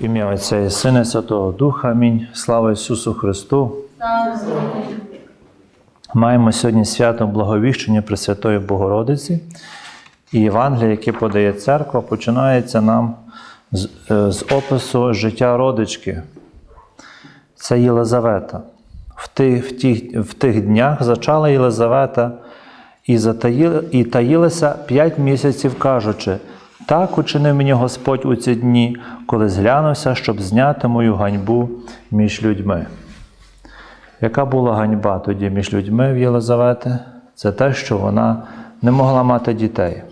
В ім'я Отця і Сина Святого Духа. Амінь. Слава Ісусу Христу. Маємо сьогодні свято Благовіщення Пресвятої Богородиці. І Євангеліє, яке подає церква, починається нам з, е, з опису життя родички. Це Єлизавета. В тих, в, тих, в тих днях зачала Єлизавета і, затаїла, і таїлася п'ять місяців, кажучи: так учинив мені Господь у ці дні, коли зглянувся, щоб зняти мою ганьбу між людьми. Яка була ганьба тоді між людьми в Єлизавети? Це те, що вона не могла мати дітей.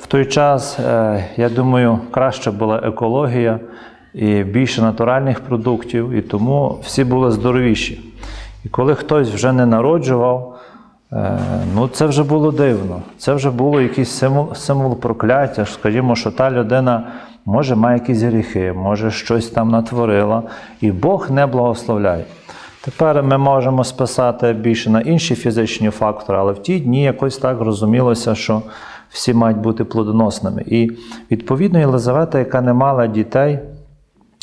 В той час, е, я думаю, краще була екологія і більше натуральних продуктів, і тому всі були здоровіші. І коли хтось вже не народжував, ну це вже було дивно. Це вже було якийсь символ, символ прокляття. Скажімо, що та людина може має якісь гріхи, може щось там натворила, і Бог не благословляє. Тепер ми можемо списати більше на інші фізичні фактори, але в ті дні якось так розумілося, що всі мають бути плодоносними. І відповідно Єлизавета, яка не мала дітей,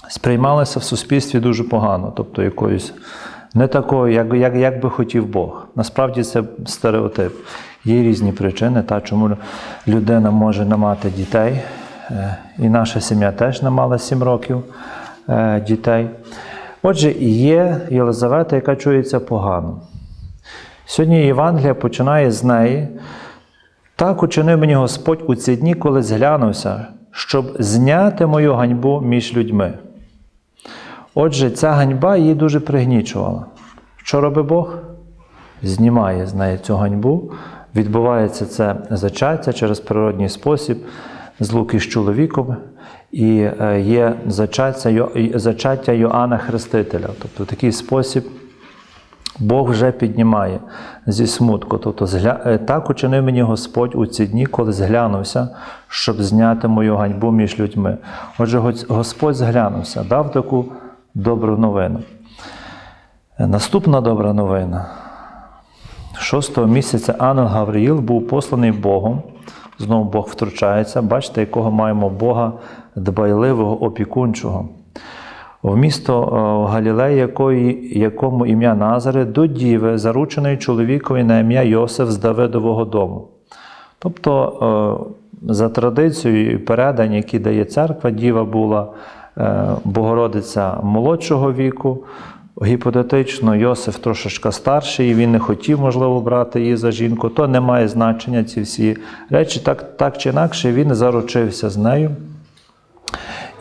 сприймалася в суспільстві дуже погано, тобто якоюсь не такою, як, як, як би хотів Бог. Насправді це стереотип. Є різні причини, та чому людина може не мати дітей. Е, І наша сім'я теж не мала сім років е, дітей. Отже, є Єлизавета, яка чується погано. Сьогодні Євангелія починає з неї. Так учинив мені Господь у ці дні, коли зглянувся, щоб зняти мою ганьбу між людьми. Отже, ця ганьба її дуже пригнічувала. Що робить Бог? Знімає з неї цю ганьбу. Відбувається це зачаття через природній спосіб, злуки з чоловіком, і е, є зачаття, зачаття Йоанна Хрестителя. Тобто в такий спосіб Бог вже піднімає зі смутку. Тобто, е, так учинив мені Господь у ці дні, коли зглянувся, щоб зняти мою ганьбу між людьми. Отже, Господь зглянувся, дав таку добру новину. Наступна добра новина. Шостого місяця ангел Гавриїл був посланий Богом. Знову Бог втручається. Бачите, якого маємо Бога дбайливого, опікунчого. В місто е, Галілеї, якої, якому ім'я Назаре, до діви, зарученої чоловікові на ім'я Йосиф з Давидового дому. Тобто, е, за традицією і передань, які дає церква, діва була Богородиця молодшого віку. Гіпотетично, Йосиф трошечка старший, і він не хотів, можливо, брати її за жінку, то не має значення ці всі речі. Так, так чи інакше, він заручився з нею.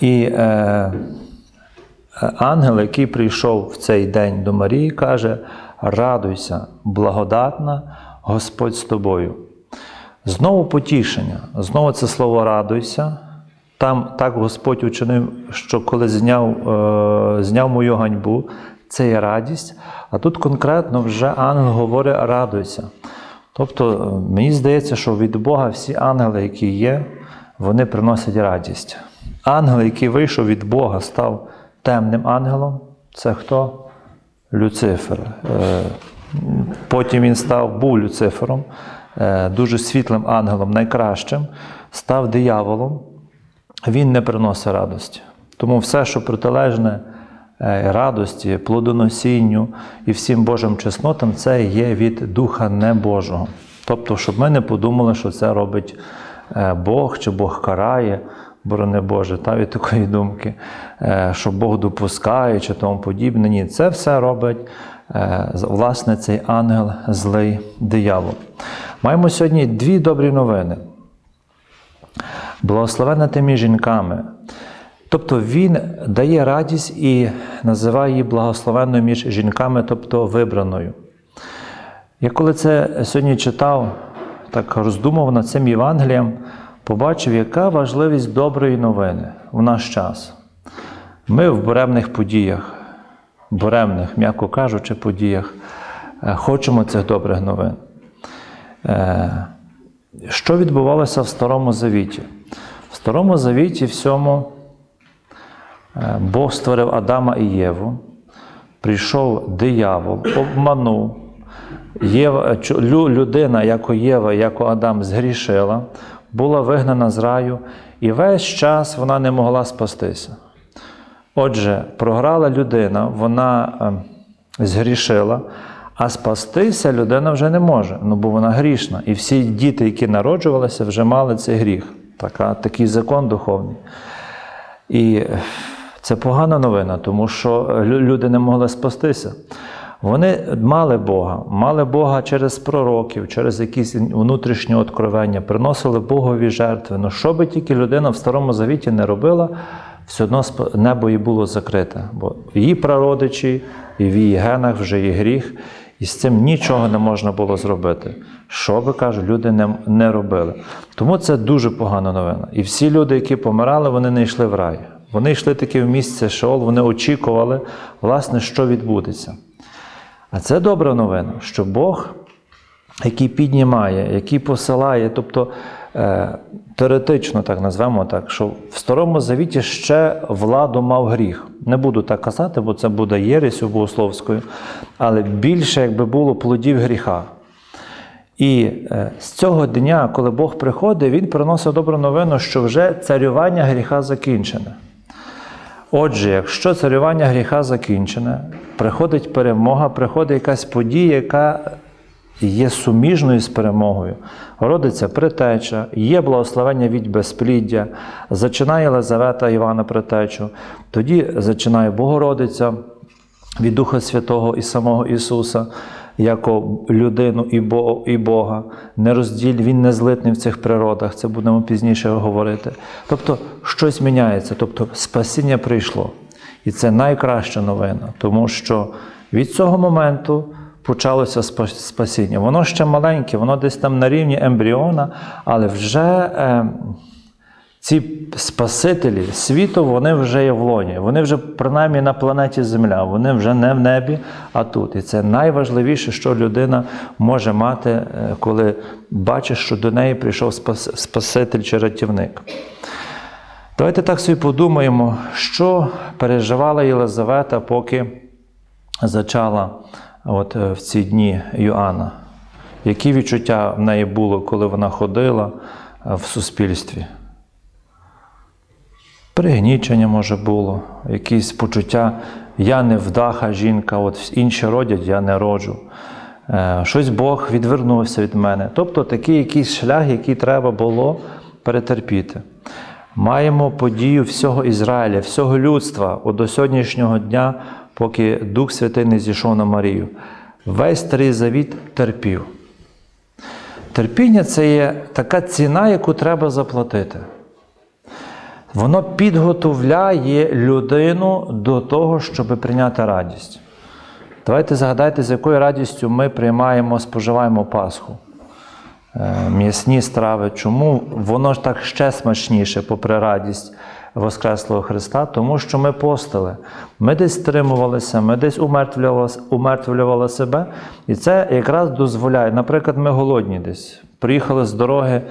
І е, ангел, який прийшов в цей день до Марії, каже: Радуйся, благодатна, Господь з тобою. Знову потішення, знову це слово радуйся. Там так Господь учинив, що коли зняв, е, зняв мою ганьбу, це є радість. А тут конкретно вже ангел говорить радуйся. Тобто, е, мені здається, що від Бога всі ангели, які є, вони приносять радість. Ангел, який вийшов від Бога, став темним ангелом. Це хто? Люцифер. Е, Потім він став, був Люцифером, е, дуже світлим ангелом, найкращим, став дияволом. Він не приносить радості. Тому все, що протилежне е, радості, плодоносінню і всім Божим чеснотам, це є від Духа Небожого. Тобто, щоб ми не подумали, що це робить е, Бог чи Бог карає, борони Боже, та від такої думки, е, що Бог допускає чи тому подібне. Ні, це все робить власне цей ангел злий диявол. Маємо сьогодні дві добрі новини. Благословена тими жінками. Тобто Він дає радість і називає її благословенною між жінками, тобто вибраною. Я коли це сьогодні читав, так роздумав над цим Євангелієм, побачив, яка важливість доброї новини в наш час. Ми в буремних подіях, буремних, м'яко кажучи, подіях, е, хочемо цих добрих новин. Е, Що відбувалося в Старому Завіті? В Старому Завіті всьому е, Бог створив Адама і Єву, прийшов диявол, обманув. Єва, людина, як Єва, як Адам, згрішила, була вигнана з раю, і весь час вона не могла спастися. Отже, програла людина, вона е, згрішила, а спастися людина вже не може, ну бо вона грішна. І всі діти, які народжувалися, вже мали цей гріх. Така, такий закон духовний. І це погана новина, тому що люди не могли спастися. Вони мали Бога, мали Бога через пророків, через якісь внутрішні откровення, приносили Богові жертви. Ну що би тільки людина в Старому Завіті не робила, все одно небо їй було закрите. Бо її прародичі і в її генах вже є гріх, і з цим нічого не можна було зробити. Що би кажу, люди не, не робили. Тому це дуже погана новина. І всі люди, які помирали, вони не йшли в рай. Вони йшли таки в місце Шеол, вони очікували, власне, що відбудеться. А це добра новина, що Бог, який піднімає, який посилає, тобто е, теоретично так назвемо так, що в Старому Завіті ще владу мав гріх. Не буду так казати, бо це буде єресю богословською, але більше якби було плодів гріха. І е, з цього дня, коли Бог приходить, Він приносить добру новину, що вже царювання гріха закінчене. Отже, якщо царювання гріха закінчене, приходить перемога, приходить якась подія, яка є суміжною з перемогою. Родиться притеча, є благословення від безпліддя, зачинає Єлизавета Івана притечу, тоді зачинає Богородиця від Духа Святого і самого Ісуса, як людину і Бога. Не розділь, Він не злитний в цих природах, це будемо пізніше говорити. Тобто щось міняється, тобто спасіння прийшло. І це найкраща новина, тому що від цього моменту почалося спа- спасіння. Воно ще маленьке, воно десь там на рівні ембріона, але вже. Е, ці спасителі світу, вони вже є в лоні. Вони вже принаймні на планеті Земля, вони вже не в небі, а тут. І це найважливіше, що людина може мати, е, коли бачить, що до неї прийшов спас- Спаситель чи рятівник. Давайте так собі подумаємо, що переживала Єлизавета, поки зачала от, е, в ці дні Йоанна. Які відчуття в неї було, коли вона ходила е, в суспільстві? Пригнічення може було, якісь почуття, я не вдаха жінка, от інші родять, я не роджу. Е, Щось Бог відвернувся від мене. Тобто такий якийсь шлях, який треба було перетерпіти. Маємо подію всього Ізраїля, всього людства от до сьогоднішнього дня, поки Дух Святий не зійшов на Марію. Весь старий завіт терпів. Терпіння це є така ціна, яку треба заплатити. Воно підготовляє людину до того, щоб прийняти радість. Давайте згадайте, з якою радістю ми приймаємо, споживаємо Пасху. Е, М'ясні страви. Чому воно ж так ще смачніше, попри радість Воскреслого Христа? Тому що ми постили. Ми десь стримувалися, ми десь умертвлювали, умертвлювали себе. І це якраз дозволяє. Наприклад, ми голодні десь. Приїхали з дороги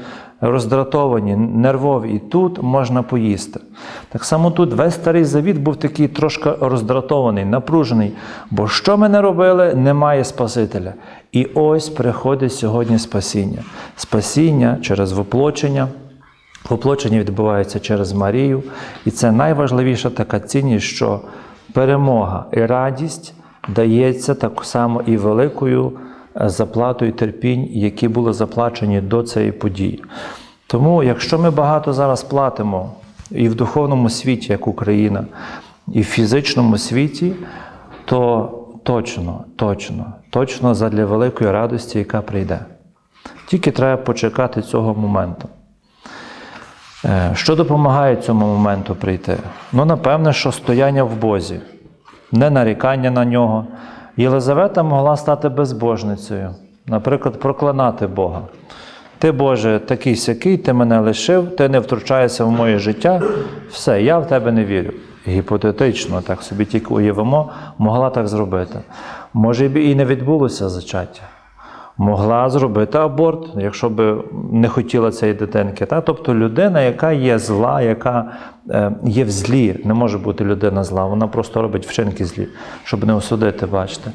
роздратовані, нервові, і тут можна поїсти. Так само тут весь старий завіт був такий трошки роздратований, напружений. Бо що ми не робили, немає Спасителя. І ось приходить сьогодні спасіння. Спасіння через воплочення. Воплочення відбувається через Марію, і це найважливіша така цінність, що перемога і радість дається так само і великою е, заплатою терпінь, які були заплачені до цієї події. Тому, якщо ми багато зараз платимо і в духовному світі, як Україна, і в фізичному світі, то точно, точно, точно задля великої радості, яка прийде. Тільки треба почекати цього моменту. Е, Що допомагає цьому моменту прийти? Ну, напевне, що стояння в Бозі, не нарікання на нього. Єлизавета могла стати безбожницею, наприклад, проклинати Бога. Ти, Боже, такий сякий, ти мене лишив, ти не втручаєшся в моє життя, все, я в тебе не вірю. Гіпотетично, так собі тільки уявимо, могла так зробити. Може, і не відбулося зачаття могла зробити аборт, якщо б не хотіла цієї дитинки. Та? Тобто людина, яка є зла, яка е, є в злі, не може бути людина зла, вона просто робить вчинки злі, щоб не осудити, бачите.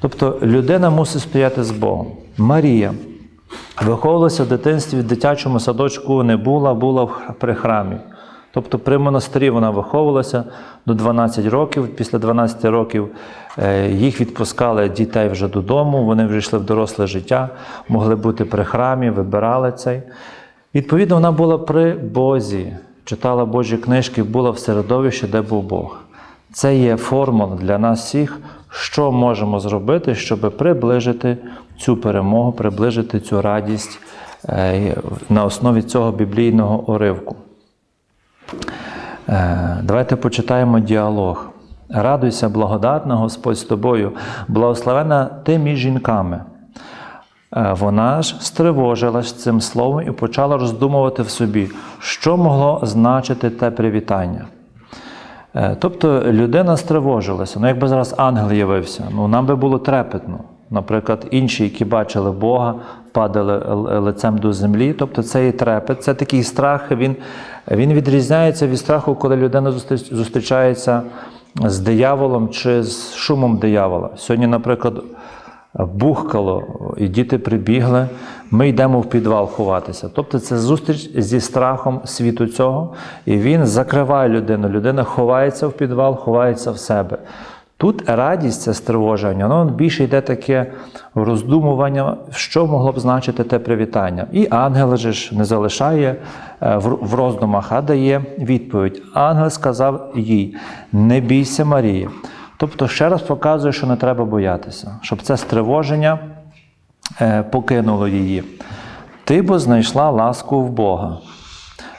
Тобто людина мусить стояти з Богом. Марія виховувалася в дитинстві в дитячому садочку не була, була в- при храмі. Тобто при монастирі вона виховувалася до 12 років. Після 12 років е, їх відпускали дітей вже додому, вони вже йшли в доросле життя, могли бути при храмі, вибирали цей. Відповідно, вона була при Бозі, читала Божі книжки, була в середовищі, де був Бог. Це є формула для нас всіх, що можемо зробити, щоб приближити цю перемогу, приближити цю радість е, на основі цього біблійного уривку. Е, Давайте почитаємо діалог. Радуйся, благодатна Господь з тобою, благословена ти між жінками. Е, Вона ж стривожилась цим словом і почала роздумувати в собі, що могло значити те привітання. Е, Тобто людина стривожилася. Ну, якби зараз ангел явився, ну нам би було трепетно. Наприклад, інші, які бачили Бога, падали лицем до землі. Тобто це і трепет, це такий страх. Він, він відрізняється від страху, коли людина зустрічається з дияволом чи з шумом диявола. Сьогодні, наприклад, бухкало, і діти прибігли, ми йдемо в підвал ховатися. Тобто це зустріч зі страхом світу цього, і він закриває людину. Людина ховається в підвал, ховається в себе. Тут радість, це стривоження, воно більше йде таке роздумування, що могло б значити те привітання. І ангел же ж не залишає е, в роздумах, а дає відповідь. Ангел сказав їй: Не бійся, Марія. Тобто ще раз показує, що не треба боятися, щоб це стривоження е, покинуло її. Ти бо знайшла ласку в Бога.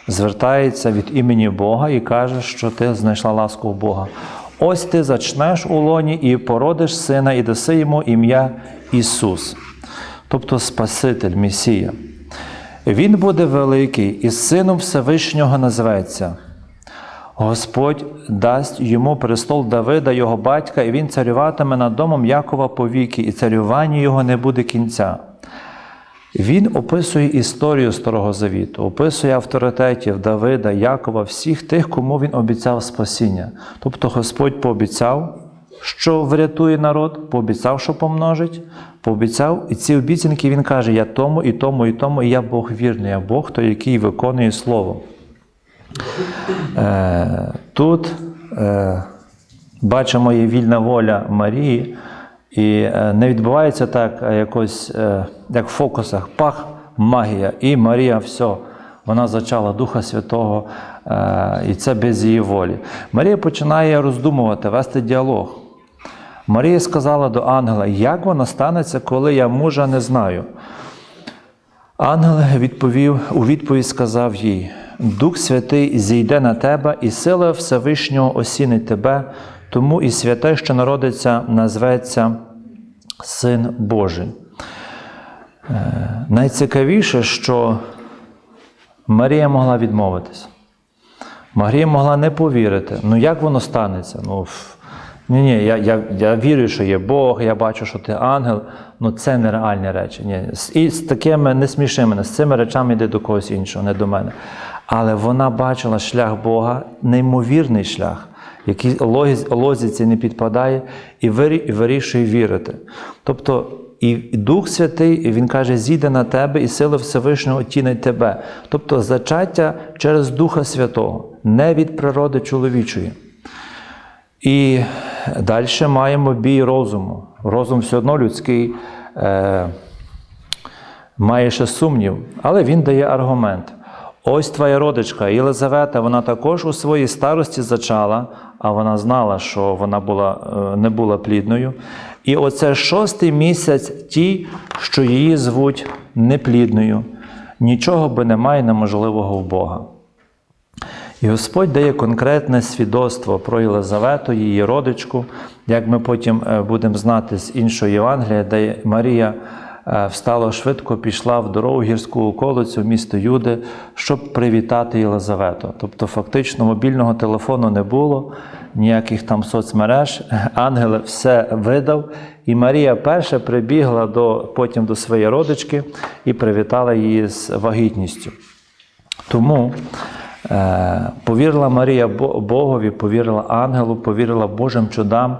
Звертається від імені Бога і каже, що ти знайшла ласку в Бога. Ось ти зачнеш у лоні і породиш сина, і даси йому ім'я Ісус, тобто Спаситель, Месія. Він буде великий і сином Всевишнього назветься. Господь дасть йому престол Давида, його батька, і він царюватиме над домом Якова повіки, і царювання його не буде кінця. Він описує історію Старого Завіту, описує авторитетів Давида, Якова, всіх тих, кому він обіцяв спасіння. Тобто Господь пообіцяв, що врятує народ, пообіцяв, що помножить, пообіцяв, і ці обіцянки він каже: Я тому, і тому, і тому, і я Бог вірний, я Бог, той, який виконує Слово. Е, Тут е, бачимо є вільна воля Марії, і е, не відбувається так е, якось, е, як в фокусах, пах, магія, і Марія все. Вона зачала Духа Святого, і це без її волі. Марія починає роздумувати, вести діалог. Марія сказала до ангела, як воно станеться, коли я мужа не знаю. Ангел відповів, у відповідь сказав їй: Дух Святий зійде на тебе, і сила Всевишнього осінить тебе, тому і святе, що народиться, назветься Син Божий. Е, Найцікавіше, що Марія могла відмовитися. Марія могла не повірити. Ну як воно станеться? Ну, ні, ні, я, я, я вірю, що є Бог, я бачу, що ти ангел. Ну це нереальні речі. Ні. І з такими не сміши мене, з цими речами йди до когось іншого, не до мене. Але вона бачила шлях Бога, неймовірний шлях, який логіз- логіці не підпадає, і вирішує вірити. Тобто, і Дух Святий, він каже, зійде на тебе, і сила Всевишнього отінить тебе. Тобто зачаття через Духа Святого, не від природи чоловічої. І далі маємо бій розуму. Розум все одно людський е, має ще сумнів, але він дає аргумент. Ось твоя родичка Єлизавета, вона також у своїй старості зачала, а вона знала, що вона була, е, не була плідною. І оце шостий місяць ті, що її звуть неплідною. Нічого би немає неможливого в Бога. І Господь дає конкретне свідоцтво про Єлизавету, її родичку, як ми потім е, будемо знати з іншого Євангелія, де Марія встала швидко, пішла в дорогу гірську околицю в місто Юди, щоб привітати Єлизавету. Тобто, фактично, мобільного телефону не було, ніяких там соцмереж. Ангел все видав. І Марія перша прибігла до, потім до своєї родички і привітала її з вагітністю. Тому е, повірила Марія Богові, повірила ангелу, повірила Божим чудам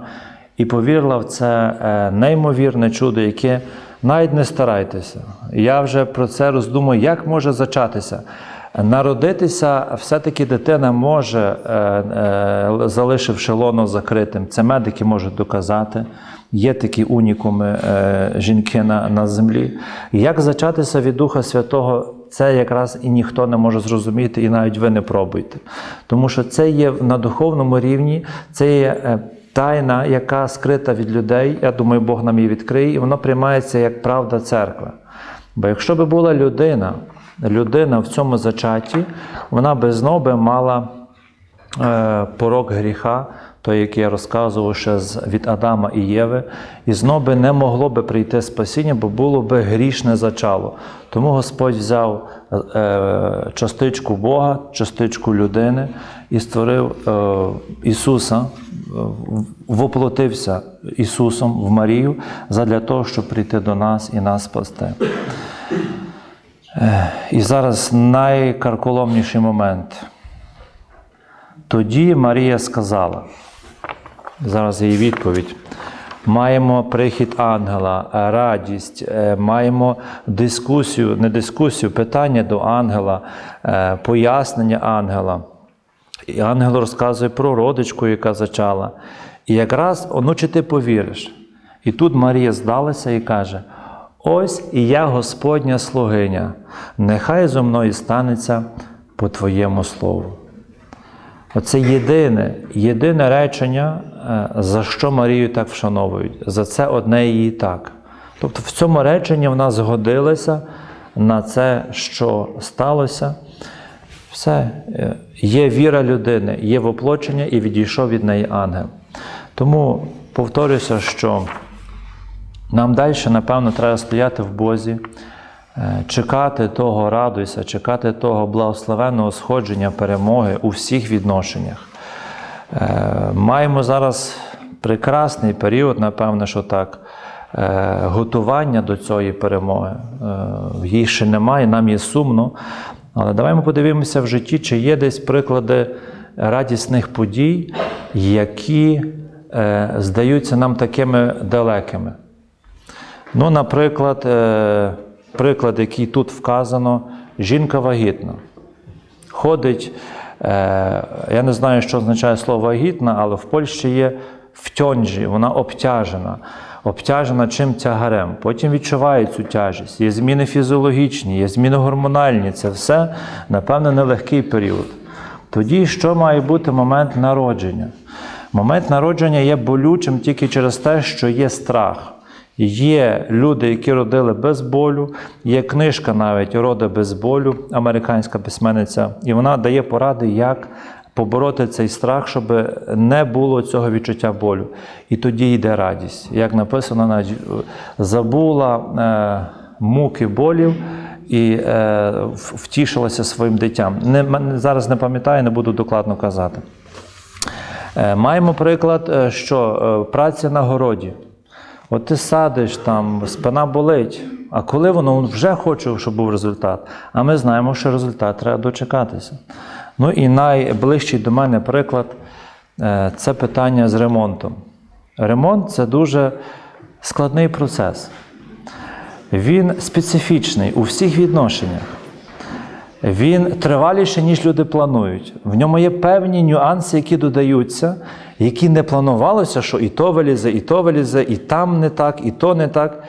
і повірила в це е, неймовірне чудо, яке навіть не старайтеся. Я вже про це роздумую, як може зачатися. Народитися все-таки дитина може, е, е, залишивши лоно закритим. Це медики можуть доказати. Є такі унікуми е, жінки на, на землі. Як зачатися від Духа Святого, це якраз і ніхто не може зрозуміти, і навіть ви не пробуйте. Тому що це є на духовному рівні, це є тайна, яка скрита від людей. Я думаю, Бог нам її відкриє, і воно приймається як правда церкви. Бо якщо би була людина, людина в цьому зачатті, вона би знову мала е, порок гріха, той, який я розказував ще з, від Адама і Єви, і знов би не могло би прийти спасіння, бо було би грішне зачало. Тому Господь взяв е, частичку Бога, частичку людини і створив е, Ісуса, е, воплотився Ісусом в Марію задля того, щоб прийти до нас і нас спасти. Е, І зараз найкарколомніший момент. Тоді Марія сказала, зараз її відповідь. Маємо прихід ангела, радість, маємо дискусію, не дискусію, питання до ангела, пояснення ангела. І ангел розказує про родичку, яка зачала. І якраз, ну чи ти повіриш? І тут Марія здалася і каже: Ось і я Господня слугиня, нехай зо мною станеться по Твоєму слову. Оце єдине, єдине речення, е, за що Марію так вшановують. За це одне її так. Тобто в цьому реченні вона згодилася на це, що сталося. Все, е, є віра людини, є воплочення і відійшов від неї ангел. Тому повторюся, що нам далі, напевно, треба стояти в Бозі, е, чекати того радуйся, чекати того благословенного сходження перемоги у всіх відношеннях. Е, Маємо зараз прекрасний період, напевно, що так, готування до цієї перемоги. Її ще немає, нам є сумно. Але давай ми подивимося в житті, чи є десь приклади радісних подій, які е, здаються нам такими далекими. Ну, наприклад, е, приклад, який тут вказано, жінка вагітна. Ходить, е, я не знаю, що означає слово вагітна, але в Польщі є в тьонжі, вона обтяжена. Обтяжена чим тягарем. Потім відчуває цю тяжість. Є зміни фізіологічні, є зміни гормональні. Це все, напевно, нелегкий період. Тоді що має бути момент народження? Момент народження є болючим тільки через те, що є страх. Є люди, які родили без болю, є книжка навіть Роди без болю, американська письменниця, і вона дає поради, як побороти цей страх, щоб не було цього відчуття болю. І тоді йде радість. Як написано, навіть, забула е, муки болів і е, втішилася своїм дитям. Не, зараз не пам'ятаю, не буду докладно казати. Е, Маємо приклад, е, що е, праця на городі. От ти садиш там, спина болить. А коли воно вже хоче, щоб був результат. А ми знаємо, що результат треба дочекатися. Ну і найближчий до мене приклад е, це питання з ремонтом. Ремонт це дуже складний процес. Він специфічний у всіх відношеннях. Він триваліший, ніж люди планують. В ньому є певні нюанси, які додаються, які не планувалося, що і то вилізе, і то вилізе, і там не так, і то не так.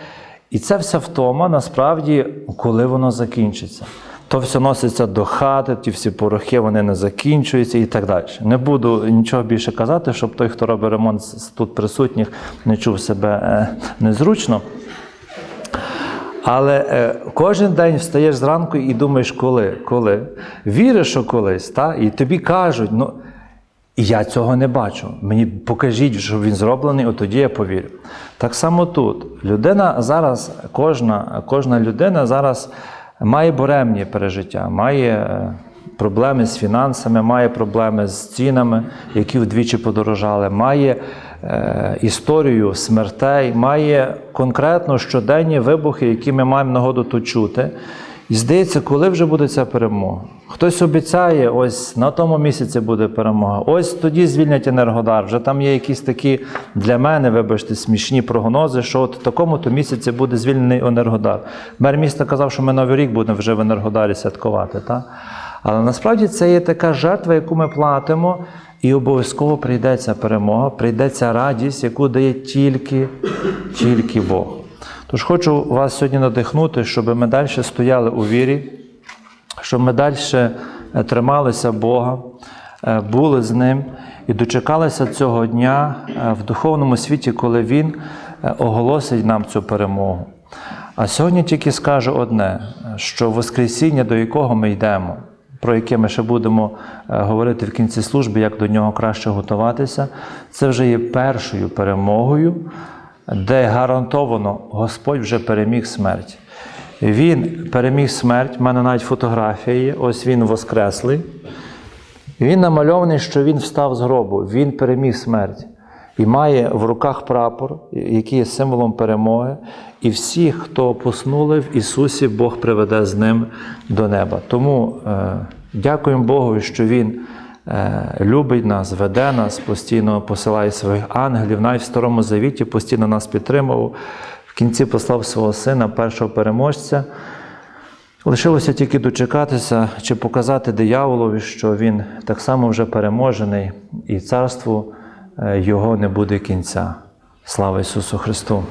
І це вся втома, насправді, коли воно закінчиться. То все носиться до хати, ті всі порохи вони не закінчуються і так далі. Не буду нічого більше казати, щоб той, хто робить ремонт з тут присутніх, не чув себе е, незручно. Але е, кожен день встаєш зранку і думаєш, коли? Коли? Віриш, що колись, та? і тобі кажуть, ну я цього не бачу. Мені покажіть, що він зроблений, от тоді я повірю. Так само тут. Людина зараз, кожна, кожна людина зараз має буремні пережиття, має е, проблеми з фінансами, має проблеми з цінами, які вдвічі подорожали, має е, історію смертей, має конкретно щоденні вибухи, які ми маємо нагоду тут чути. І здається, коли вже буде ця перемога? Хтось обіцяє, ось на тому місяці буде перемога. Ось тоді звільнять Енергодар. Вже там є якісь такі для мене, вибачте, смішні прогнози, що от в такому-то місяці буде звільнений Енергодар. Мер міста казав, що ми Новий рік будемо вже в Енергодарі святкувати. Та? Але насправді це є така жертва, яку ми платимо, і обов'язково прийдеться перемога, прийдеться радість, яку дає тільки, тільки Бог. Тож хочу вас сьогодні надихнути, щоб ми далі стояли у вірі, щоб ми далі трималися Бога, е, були з Ним і дочекалися цього дня е, в духовному світі, коли Він е, оголосить нам цю перемогу. А сьогодні тільки скажу одне: що Воскресіння, до якого ми йдемо, про яке ми ще будемо е, говорити в кінці служби, як до нього краще готуватися, це вже є першою перемогою, де гарантовано Господь вже переміг смерть. Він переміг смерть, в мене навіть фотографія є, ось він воскреслий. Він намальований, що він встав з гробу, він переміг смерть і має в руках прапор, який є символом перемоги. І всіх, хто поснули в Ісусі, Бог приведе з ним до неба. Тому е, дякуємо Богу, що Він любить нас, веде нас, постійно посилає своїх ангелів, навіть в Старому Завіті постійно нас підтримував. В кінці послав свого сина, першого переможця. Лишилося тільки дочекатися чи показати дияволові, що він так само вже переможений, і царству е, його не буде кінця. Слава Ісусу Христу!